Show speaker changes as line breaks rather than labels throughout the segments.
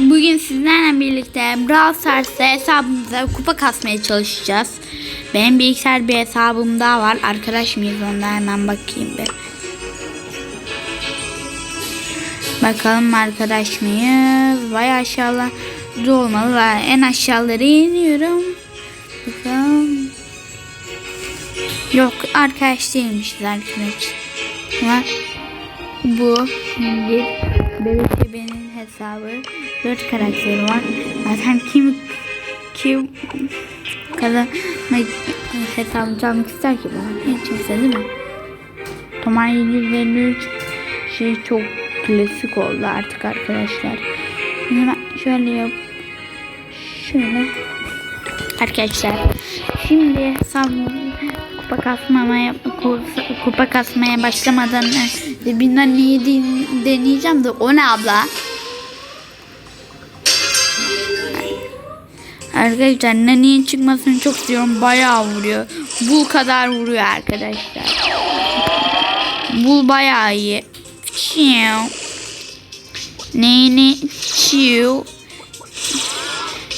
Bugün sizlerle birlikte Brawl Stars'ta hesabımıza kupa kasmaya çalışacağız. Benim bilgisayar bir hesabım daha var. Arkadaş mıyız onda hemen bakayım bir. Bakalım arkadaş mıyız? Vay aşağılar olmalı. Vay, En aşağıları iniyorum. Bakalım. Yok arkadaş değilmişiz arkadaş. Bu şimdi Bebek hesabı. Dört karakteri var. Zaten kim kim kadar hesabı çalmak ister ki bana? Hiç kimse değil mi? Tomar 753 şey çok klasik oldu artık arkadaşlar. Ben şöyle yap. Şöyle. Arkadaşlar şimdi hesabımı kupa kasmamaya kupa kasmaya başlamadan bilmem neyi de- deneyeceğim de o ne abla? Arkadaşlar Nani'nin çıkmasını çok istiyorum. Bayağı vuruyor. Bu kadar vuruyor arkadaşlar. Bu bayağı iyi. Çiu. Neyini çiu.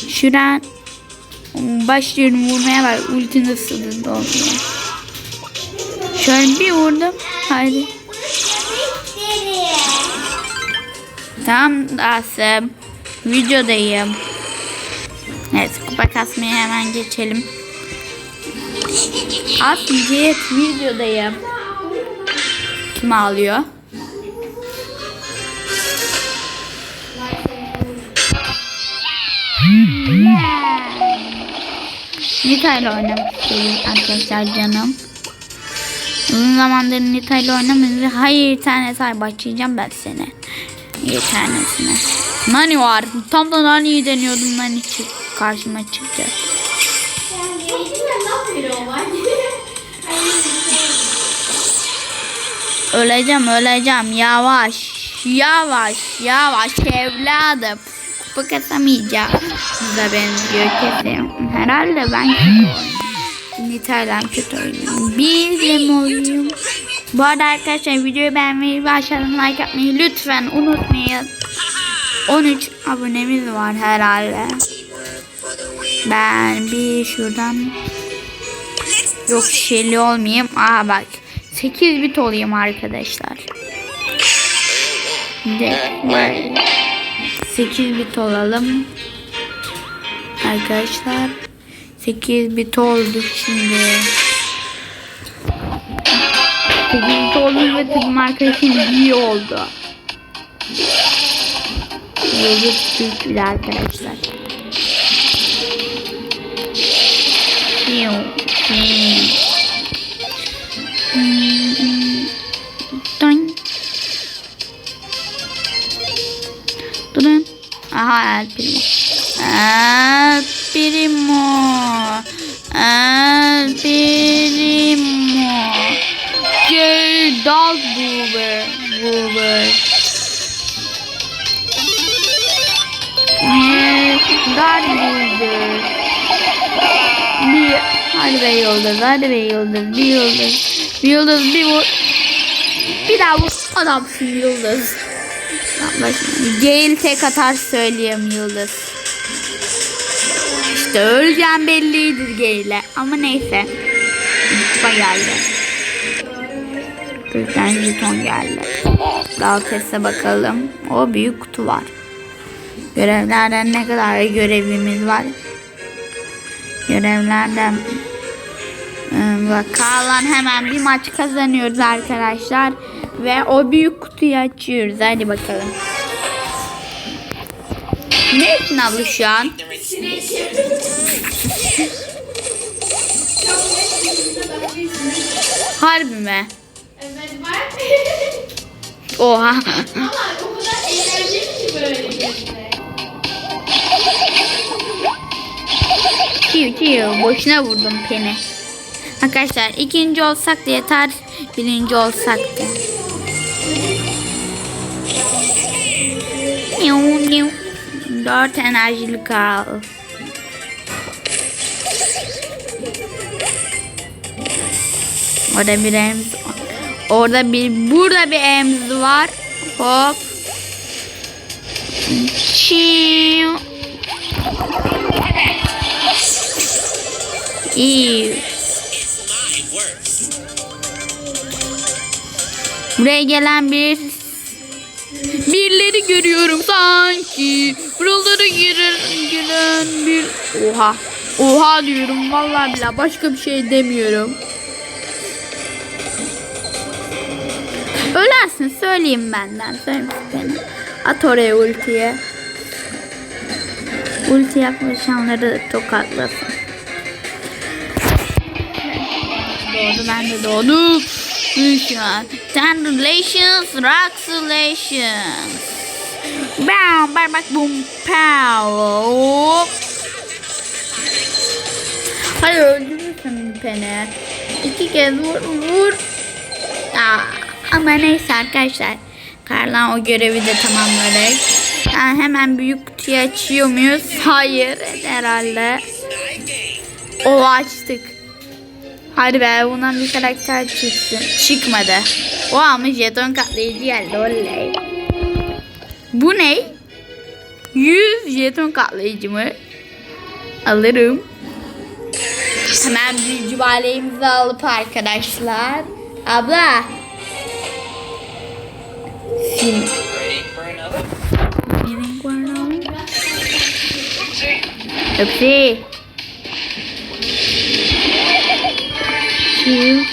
Şuradan başlıyorum vurmaya var. Ulti nasıl oluyor. Şöyle bir vurdum. Haydi. Tamam Asım. Videodayım. Evet kupa kasmaya hemen geçelim. Asım git videodayım. Kim ağlıyor? Nita ile oynamak istiyorum arkadaşlar canım. Uzun zamandır Nita ile oynamıyoruz. Hayır bir tane say başlayacağım ben seni. Bir tanesine. Nani var. Tam da Nani'yi deniyordum. Nani çık karşıma çıktı. Öleceğim öleceğim. Yavaş yavaş yavaş evladım. Kupa kasamayacağım da benziyor kesin herhalde ben Nita'dan kötü oynuyorum. Mi oynuyorum bu arada arkadaşlar videoyu beğenmeyi ve aşağıdan like atmayı lütfen unutmayın. 13 abonemiz var herhalde ben bir şuradan yok şişeli olmayayım aha bak 8 bit olayım arkadaşlar. De böyle 8 bit olalım. Arkadaşlar 8 bit olduk şimdi. 8 bit olduk ve takım arkadaşım iyi oldu. Büyük bile arkadaşlar. eu tenho. Tom. Tudo Ah, é primo. Ah, é primo. Ah, é primo. Que dog, Goober. Goober. Dark Goober. Bir, hadi be yıldız, hadi be yıldız, bir yıldız. Bir yıldız bir vur. Bir daha vur. Adamsın yıldız. Gale tek atar söyleyeyim yıldız. İşte öleceğim belliydi Gale'e. Ama neyse. Kupa geldi. 40 tane jeton geldi. Teste bakalım. O büyük kutu var. Görevlerden ne kadar görevimiz var? Görevlerden Bak kalan hemen bir maç kazanıyoruz arkadaşlar. Ve o büyük kutuyu açıyoruz. Hadi bakalım. Ne için abla şu an? Harbi mi? Oha.
Ama o kadar eğlenceli ki böyle
Çiğ çiğ. Boşuna vurdum peni. Arkadaşlar ikinci olsak da yeter. Birinci olsak da. Dört enerjili kal. Orada bir ems Orada bir burada bir ems var. Hop. Çiğ. İyi. Buraya gelen bir birileri görüyorum sanki. Buralara giren, giren bir oha. Oha diyorum vallahi billahi başka bir şey demiyorum. Ölersin söyleyeyim benden. Söyleyeyim seni. At oraya ultiye. Ulti yaklaşanları tokatlasın. Doğdu ben de doğdum. Şu an. Ten relations, rocks relations. Bam, bam, bak, boom, pow. Hadi öldürürsün beni. İki kez vur, vur. Aa, ama neyse arkadaşlar. Karlan o görevi de tamamladık. Yani hemen büyük kutuyu açıyor muyuz? Hayır herhalde. O açtık. Hadi be bundan bir karakter çıksın. Çıkmadı. O ama jeton katlayıcı geldi oley. Bu ne? 100 jeton katlayıcı mı? Alırım. Hemen büyücü baleyimizi alıp arkadaşlar. Abla. Kurnum. Öpsi. Şu.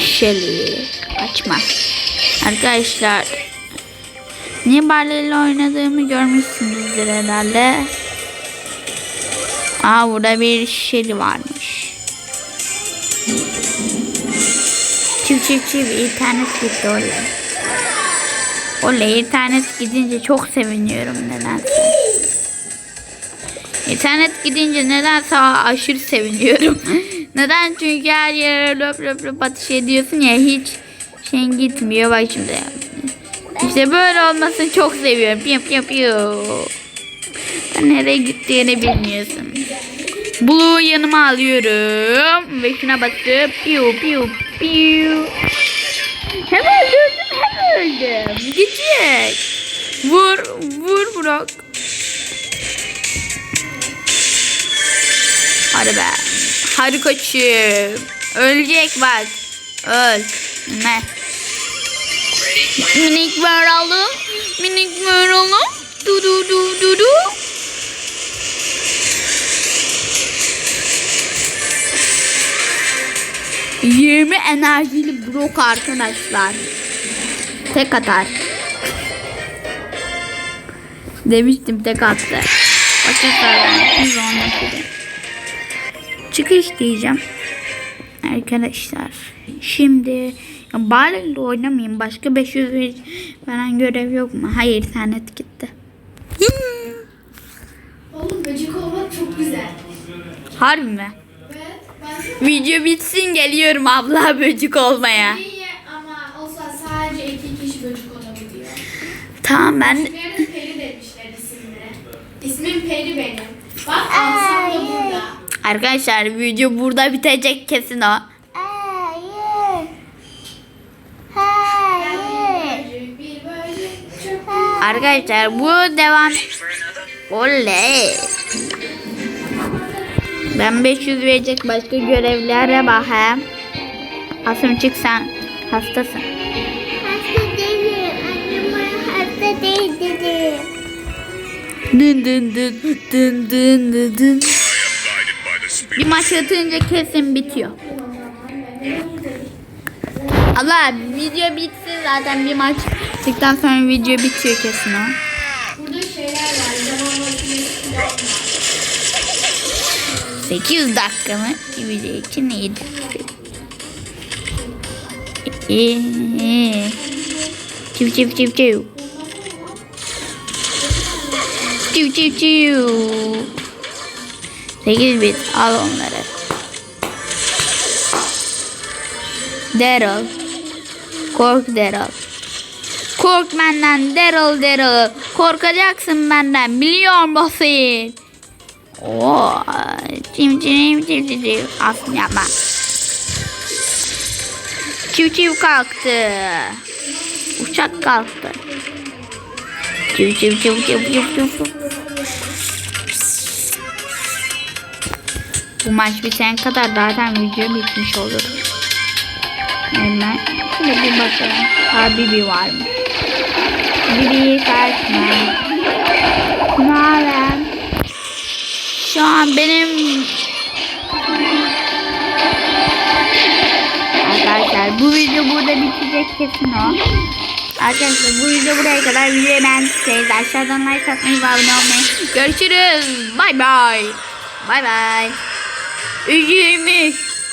Şeli. Açma. Arkadaşlar. Niye Barley'le oynadığımı görmüşsünüzdür herhalde. Aa burada bir şeli varmış. Çiv çiv çiv internet gitti oley. Oley internet gidince çok seviniyorum nedense. İnternet gidince nedense aşırı seviniyorum. Neden? Çünkü her yere löp löp löp ateş ediyorsun ya hiç şeyin gitmiyor. Bak şimdi. İşte böyle olmasını çok seviyorum. Piyo piyo piyo. Nereye gittiğini bilmiyorsun. Buluğu yanıma alıyorum. Ve şuna basıp piyo piyo piyo. Hem öldürdüm hem öldüm. Gidecek. Vur vur Brock. Hadi be. Hadi koçum. Ölecek bak. Öl. Ne? Minik varalım. Minik varalım. Du du du du du. Yirmi enerjili brok arkadaşlar. Tek atar. Demiştim tek attı. Başka Çıkış diyeceğim. Arkadaşlar. Şimdi bari oynamayayım. Başka 500 ver- veren görev yok mu? Hayır internet gitti.
Oğlum böcek olmak çok güzel.
Harbi mi?
Evet.
Video bitsin geliyorum abla böcük olmaya.
iyi ama olsa sadece iki kişi böcek olabiliyor.
Tamam ben
Yarın Peri demişler isimlere. İsmim Peri benim. Bak alsam da burada.
arkadaşlar video burada bitecek kesin o.
Hayır. Hayır.
Bir böcek
Arkadaşlar bu devam Oley. Ben 500 verecek başka görevlere bakayım. Asım çık sen. Hastasın. Dın dın dın dın dın dın dın. Bir maç atınca kesin bitiyor. Allah video bitsin zaten bir maç çıktıktan sonra video bitiyor kesin o.
Burada şeyler var. Zaman makinesi falan var.
8 dakika mı? Video için iyiydi. İyi. iyi. Çiv çiv Çiv çiv çiv. 8 bit al onları. Daryl. Kork Daryl. Kork benden Daryl Daryl. Korkacaksın benden biliyor musun? Oo, çim çim çim çim çim. Aslında yapma. Çiv çiv kalktı. Uçak kalktı. Çıv çıv çıv çıv Bu maç bitene kadar zaten video bitmiş olur. Hemen şöyle bir bakalım. Ha Bibi varmış. Bibi kaçma. Ne haber? Şu an benim Arkadaşlar bu video burada bitecek kesin o. Arkadaşlar bu video buraya kadar videoyu beğendiyseniz aşağıdan like atmayı ve abone olmayı. Görüşürüz. Bay bay. Bay bay. Üyemek.